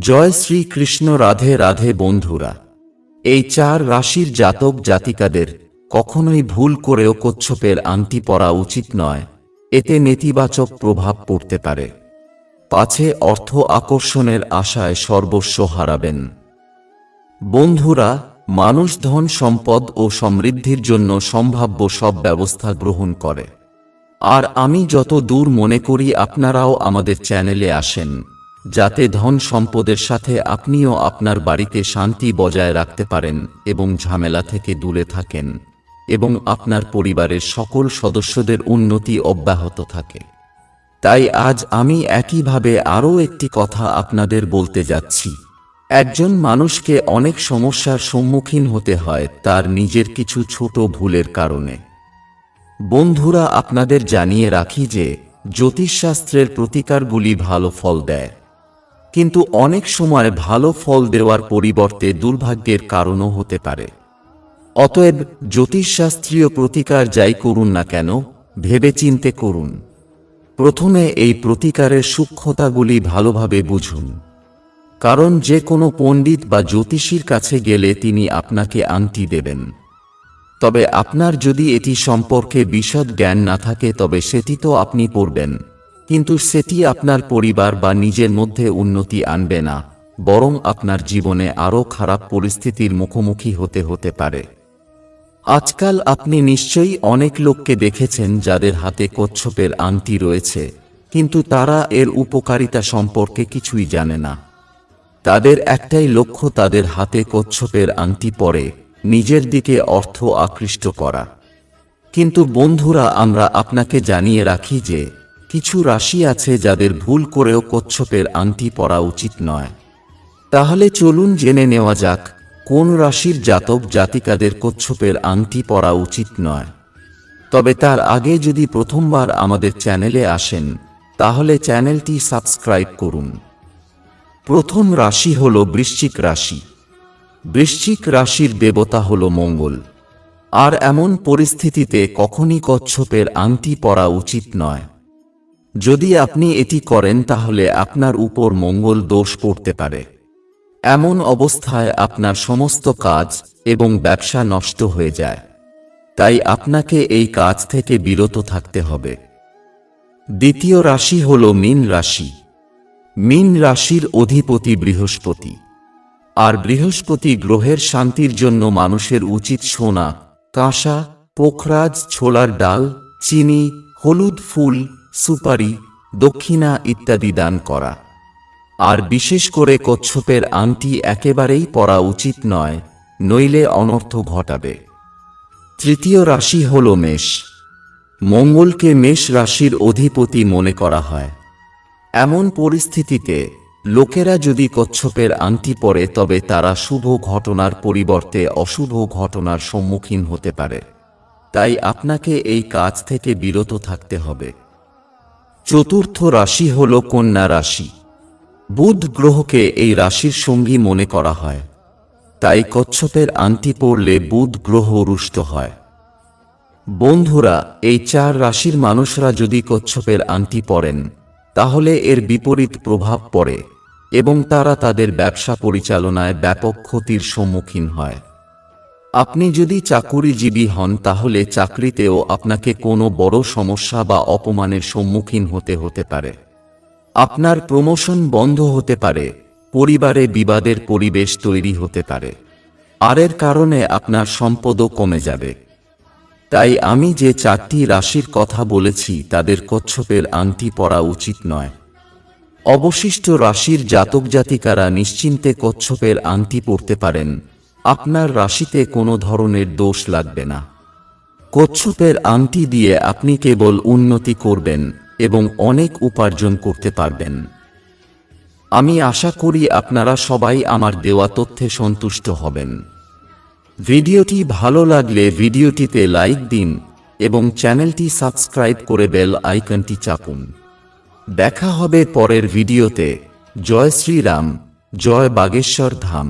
জয় শ্রী কৃষ্ণ রাধে রাধে বন্ধুরা। এই চার রাশির জাতক জাতিকাদের কখনোই ভুল করেও কচ্ছপের আংটি পরা উচিত নয়, এতে নেতিবাচক প্রভাব পড়তে পারে। পাছে অর্থ আকর্ষণের আশায় সর্বস্ব হারাবেন। বন্ধুরা, মানুষ ধন, সম্পদ ও সমৃদ্ধির জন্য সম্ভাব্য সব ব্যবস্থা গ্রহণ করে। আর আমি যত দূর মনে করি, আপনারাও আমাদের চ্যানেলে আসেন। যাতে ধন সম্পদের সাথে আপনিও আপনার বাড়িতে শান্তি বজায় রাখতে পারেন এবং ঝামেলা থেকে দূরে থাকেন এবং আপনার পরিবারের সকল সদস্যদের উন্নতি অব্যাহত থাকে। তাই আজ আমি একইভাবে আরও একটি কথা আপনাদের বলতে যাচ্ছি। একজন মানুষকে অনেক সমস্যার সম্মুখীন হতে হয় তার নিজের কিছু ছোট ভুলের কারণে। বন্ধুরা, আপনাদের জানিয়ে রাখি যে, জ্যোতিষশাস্ত্রের প্রতিকারগুলি ভালো ফল দেয়। কিন্তু অনেক সময় ভালো ফল দেওয়ার পরিবর্তে দুর্ভাগ্যের কারণও হতে পারে। অতএব জ্যোতিষশাস্ত্রীয় প্রতিকার যাই করুন না কেন, ভেবেচিন্তে করুন। প্রথমে এই প্রতিকারের সূক্ষ্মতাগুলি ভালোভাবে বুঝুন। কারণ যে কোনো পণ্ডিত বা জ্যোতিষীর কাছে গেলে তিনি আপনাকে আংটি দেবেন। তবে আপনার যদি এটি সম্পর্কে বিশদ জ্ঞান না থাকে, তবে সেটি তো আপনি পড়বেন। কিন্তু সেটি আপনার পরিবার বা নিজের মধ্যে উন্নতি আনবে না, বরং আপনার জীবনে আরও খারাপ পরিস্থিতির মুখোমুখি হতে হতে পারে। আজকাল আপনি নিশ্চয়ই অনেক লোককে দেখেছেন যাদের হাতে কচ্ছপের আংটি রয়েছে, কিন্তু তারা এর উপকারিতা সম্পর্কে কিছুই জানে না। তাদের একটাই লক্ষ্য তাদের হাতে কচ্ছপের আংটি পরে, নিজের দিকে অর্থ আকৃষ্ট করা। কিন্তু বন্ধুরা, আমরা আপনাকে জানিয়ে রাখি যে কিছু রাশি আছে যাদের ভুল করেও কচ্ছপের আংটি পরা উচিত নয়। তাহলে চলুন জেনে নেওয়া যাক, কোন রাশির জাতক জাতিকাদের কচ্ছপের আংটি পরা উচিত নয়। তবে তার আগে যদি প্রথমবার আমাদের চ্যানেলে আসেন, তাহলে চ্যানেলটি সাবস্ক্রাইব করুন। প্রথম রাশি হল বৃশ্চিক রাশি। বৃশ্চিক রাশির দেবতা হল মঙ্গল। আর এমন পরিস্থিতিতে কখনই কচ্ছপের আংটি পরা উচিত নয়। যদি আপনি এটি করেন তাহলে আপনার উপর মঙ্গল দোষ পড়তে পারে। এমন অবস্থায় আপনার সমস্ত কাজ এবং ব্যবসা নষ্ট হয়ে যায়। তাই আপনাকে এই কাজ থেকে বিরত থাকতে হবে। দ্বিতীয় রাশি হল মীন রাশি। মীন রাশির অধিপতি বৃহস্পতি। আর বৃহস্পতি গ্রহের শান্তির জন্য মানুষের উচিত সোনা, কাঁসা, পোখরাজ, ছোলার ডাল, চিনি, হলুদ ফুল সুপারি, দক্ষিণা ইত্যাদি দান করা। আর বিশেষ করে কচ্ছপের আংটি একেবারেই পরা উচিত নয়, নইলে অনর্থ ঘটাবে। তৃতীয় রাশি হল মেষ। মঙ্গলকে মেষ রাশির অধিপতি মনে করা হয়। এমন পরিস্থিতিতে লোকেরা যদি কচ্ছপের আংটি পরে, তবে তারা শুভ ঘটনার পরিবর্তে অশুভ ঘটনার সম্মুখীন হতে পারে। তাই আপনাকে এই কাজ থেকে বিরত থাকতে হবে। চতুর্থ রাশি হল কন্যা রাশি। বুধ গ্রহকে এই রাশির সঙ্গী মনে করা হয়। তাই কচ্ছপের আংটি পড়লে বুধ গ্রহ রুষ্ট হয়। বন্ধুরা, এই চার রাশির মানুষরা যদি কচ্ছপের আংটি পরেন, তাহলে এর বিপরীত প্রভাব পড়ে এবং তারা তাদের ব্যবসা পরিচালনায় ব্যাপক ক্ষতির সম্মুখীন হয়। আপনি যদি চাকুরিজীবী হন, তাহলে চাকরিতেও আপনাকে কোনো বড় সমস্যা বা অপমানের সম্মুখীন হতে হতে পারে। আপনার প্রমোশন বন্ধ হতে পারে, পরিবারে বিবাদের পরিবেশ তৈরি হতে পারে। আর এর কারণে আপনার সম্পদও কমে যাবে। তাই আমি যে চারটি রাশির কথা বলেছি, তাদের কচ্ছপের আংটি পরা উচিত নয়। অবশিষ্ট রাশির জাতক জাতিকারা নিশ্চিন্তে কচ্ছপের আংটি পড়তে পারেন। আপনার রাশিতে কোনো ধরনের দোষ লাগবে না। কচ্ছপের আংটি দিয়ে আপনি কেবল উন্নতি করবেন এবং অনেক উপার্জন করতে পারবেন। আমি আশা করি আপনারা সবাই আমার দেওয়া তথ্যে সন্তুষ্ট হবেন। ভিডিওটি ভালো লাগলে ভিডিওটিতে লাইক দিন এবং চ্যানেলটি সাবস্ক্রাইব করে বেল আইকনটি চাপুন। দেখা হবে পরের ভিডিওতে। জয় শ্রীরাম, জয় বাগেশ্বর ধাম।